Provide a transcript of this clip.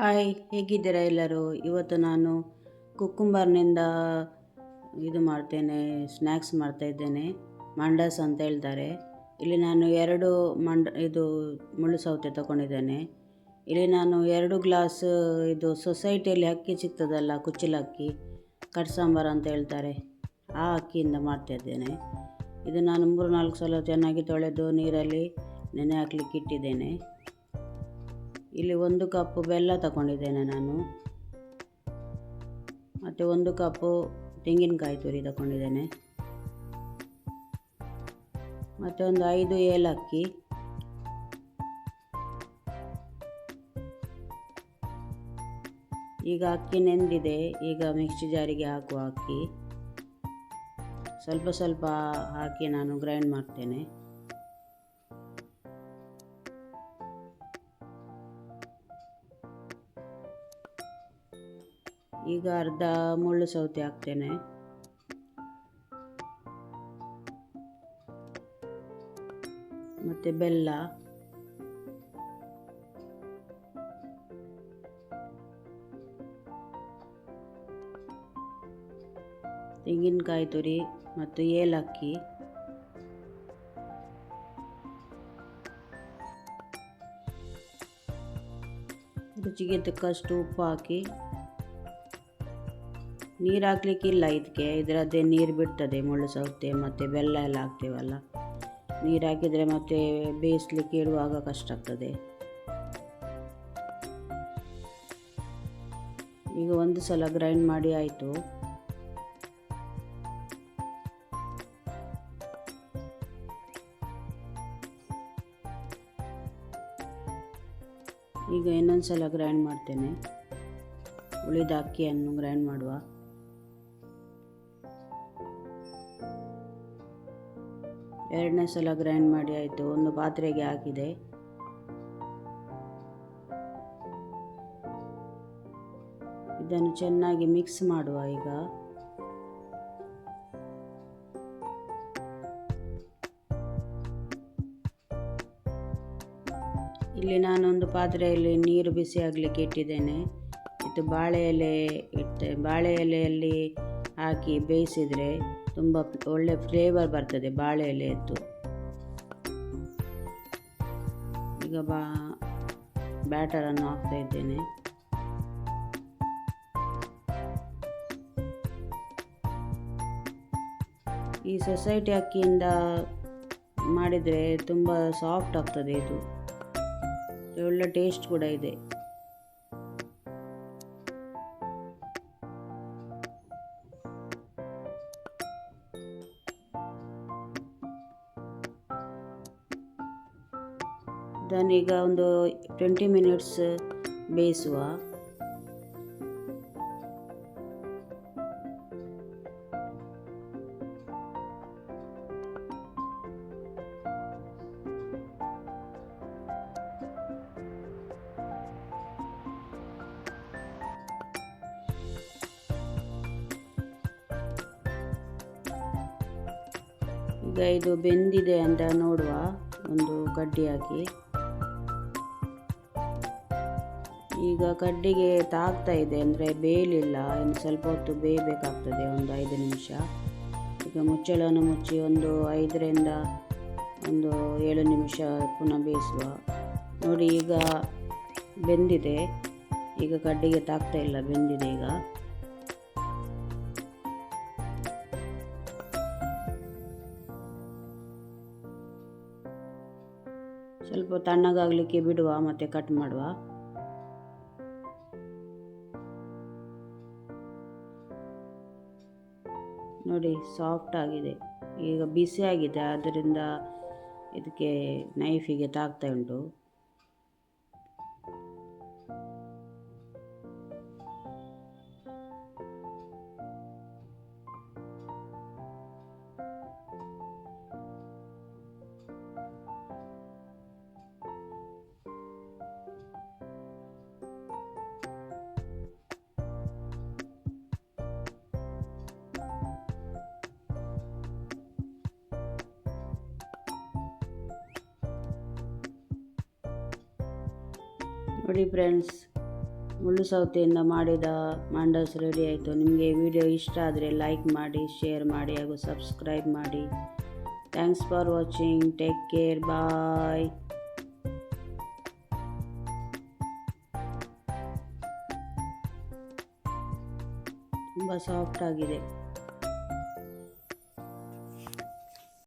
Hi, ಹೇಗಿದ್ದೀರಾ ಎಲ್ಲರೂ? ಇವತ್ತು ನಾನು ಕುಕ್ಕುಂಬರ್ನಿಂದ ಇದು ಮಾಡ್ತೇನೆ, ಸ್ನ್ಯಾಕ್ಸ್ ಮಾಡ್ತಾ ಇದ್ದೇನೆ, ಮಂಡಾಸ್ ಅಂತ ಹೇಳ್ತಾರೆ. ಇಲ್ಲಿ ನಾನು ಎರಡು ಮಂಡ, ಇದು ಮುಳ್ಳು ಸೌತೆ ತಗೊಂಡಿದ್ದೇನೆ. ಇಲ್ಲಿ ನಾನು ಎರಡು ಗ್ಲಾಸ್ ಇದು ಸೊಸೈಟಿಯಲ್ಲಿ ಅಕ್ಕಿ ಸಿಗ್ತದಲ್ಲ ಕುಚ್ಚಲಕ್ಕಿ ಕಟ್ ಸಾಂಬಾರು ಅಂತ ಹೇಳ್ತಾರೆ. ಆ ಅಕ್ಕಿಯಿಂದ ಮಾಡ್ತಾಯಿದ್ದೇನೆ ಇದು ನಾನು ಮೂರು ನಾಲ್ಕು ಸಲ ಚೆನ್ನಾಗಿ ತೊಳೆದು ನೀರಲ್ಲಿ ನೆನೆ ಹಾಕ್ಲಿಕ್ಕೆ ಇಟ್ಟಿದ್ದೇನೆ. ಇಲ್ಲಿ ಒಂದು ಕಪ್ಪು ಬೆಲ್ಲ ತಗೊಂಡಿದ್ದೇನೆ ನಾನು. ಮತ್ತು ಒಂದು ಕಪ್ಪು ತೆಂಗಿನಕಾಯಿ ತುರಿ ತಗೊಂಡಿದ್ದೇನೆ. ಮತ್ತು ಒಂದು ಐದು ಏಲಕ್ಕಿ. ಈಗ ಅಕ್ಕಿ ನೆಂದಿದೆ. ಈಗ ಮಿಕ್ಸಿ ಜಾರಿಗೆ ಹಾಕುವ ಅಕ್ಕಿ. ಸ್ವಲ್ಪ ಸ್ವಲ್ಪ ಹಾಕಿ ನಾನು ಗ್ರೈಂಡ್ ಮಾಡ್ತೇನೆ. ಈಗ ಅರ್ಧ ಮುಳ್ಳು ಸೌತೆ ಹಾಕ್ತೇನೆ. ಮತ್ತು ಬೆಲ್ಲ. ತೆಂಗಿನಕಾಯಿ ತುರಿ ಮತ್ತು ಏಲಕ್ಕಿ. ರುಚಿಗೆ ತಕ್ಕಷ್ಟು ಉಪ್ಪು ಹಾಕಿ ನೀರು ಹಾಕ್ಲಿಕ್ಕಿಲ್ಲ ಇದಕ್ಕೆ ಇದರದ್ದೇ ನೀರು ಬಿಡ್ತದೆ ಮುಳ್ಳು ಸೌತೆ ಮತ್ತು ಬೆಲ್ಲ ಎಲ್ಲ ಹಾಕ್ತೇವಲ್ಲ. ನೀರು ಹಾಕಿದರೆ ಮತ್ತೆ ಬೇಯಿಸ್ಲಿಕ್ಕೆ ಇಡುವಾಗ ಕಷ್ಟ ಆಗ್ತದೆ. ಈಗ ಒಂದು ಸಲ ಗ್ರೈಂಡ್ ಮಾಡಿ ಆಯಿತು. ಈಗ ಇನ್ನೊಂದು ಸಲ ಗ್ರೈಂಡ್ ಮಾಡ್ತೇನೆ. ಉಳಿದ ಅಕ್ಕಿಯನ್ನು ಗ್ರೈಂಡ್ ಮಾಡುವ. ಎರಡನೇ ಸಲ ಗ್ರೈಂಡ್ ಮಾಡಿ ಆಯಿತು, ಒಂದು ಪಾತ್ರೆಗೆ ಹಾಕಿದೆ. ಇದನ್ನು ಚೆನ್ನಾಗಿ ಮಿಕ್ಸ್ ಮಾಡುವ ಈಗ. ಇಲ್ಲಿ ನಾನೊಂದು ಪಾತ್ರೆಯಲ್ಲಿ ನೀರು ಬಿಸಿ ಆಗಲಿಕ್ಕೆ ಇಟ್ಟಿದ್ದೇನೆ. ಇದು ಬಾಳೆ ಎಲೆ ಇಟ್ಟೆ ಬಾಳೆ ಎಲೆಯಲ್ಲಿ ಹಾಕಿ ಬೇಯಿಸಿದರೆ ತುಂಬ ಒಳ್ಳೆ ಫ್ಲೇವರ್ ಬರ್ತದೆ ಬಾಳೆ ಎಲೆಯದ್ದು. ಈಗ ಬಾ ಬ್ಯಾಟರನ್ನು ಹಾಕ್ತಾ ಇದ್ದೇನೆ. ಈ ಸೊಸೈಟಿ ಅಕ್ಕಿಯಿಂದ ಮಾಡಿದರೆ ತುಂಬ ಸಾಫ್ಟ್ ಆಗ್ತದೆ ಇದು. ಒಳ್ಳೆ ಟೇಸ್ಟ್ ಕೂಡ ಇದೆ. ಇದನ್ನೀಗ ಒಂದು ಟ್ವೆಂಟಿ ಮಿನಿಟ್ಸ್ ಬೇಯಿಸುವ. ಈಗ ಇದು ಬೆಂದಿದೆ ಅಂತ ನೋಡುವ ಒಂದು ಹಾಕಿ ಈಗ ಕಡ್ಡಿಗೆ ತಾಗ್ತಾ ಇದೆ ಅಂದರೆ ಬೇಯಲಿಲ್ಲ ಇನ್ನು ಸ್ವಲ್ಪ ಹೊತ್ತು ಬೇಯಬೇಕಾಗ್ತದೆ ಒಂದು ಐದು ನಿಮಿಷ. ಈಗ ಮುಚ್ಚಳವನ್ನು ಮುಚ್ಚಿ ಒಂದು ಐದರಿಂದ ಒಂದು ಏಳು ನಿಮಿಷ ಪುನಃ ಬೇಯಿಸುವ. ನೋಡಿ, ಈಗ ಬೆಂದಿದೆ. ಈಗ ಕಡ್ಡಿಗೆ ತಾಗ್ತಾ ಇಲ್ಲ, ಬೆಂದಿದೆ ಈಗ. ಸ್ವಲ್ಪ ತಣ್ಣಗಾಗಲಿಕ್ಕೆ ಬಿಡುವ, ಮತ್ತು ಕಟ್ ಮಾಡುವ. ನೋಡಿ ಸಾಫ್ಟ್ ಆಗಿದೆ. ಈಗ ಬಿಸಿ ಆಗಿದೆ ಆದ್ದರಿಂದ ಇದಕ್ಕೆ ನೈಫಿಗೆ ತಾಗ್ತಾ ಉಂಟು. ನೋಡಿ ಫ್ರೆಂಡ್ಸ್ ಮುಳ್ಳು ಸೌತೆಯಿಂದ ಮಾಡಿದ ಮಾಂಡಸ್ ರೆಡಿ ಆಯಿತು. ನಿಮಗೆ ವಿಡಿಯೋ ಇಷ್ಟ ಆದರೆ ಲೈಕ್ ಮಾಡಿ ಶೇರ್ ಮಾಡಿ ಹಾಗೂ ಸಬ್ಸ್ಕ್ರೈಬ್ ಮಾಡಿ. Thanks for watching take care bye ತುಂಬ ಸಾಫ್ಟ್ ಆಗಿದೆ.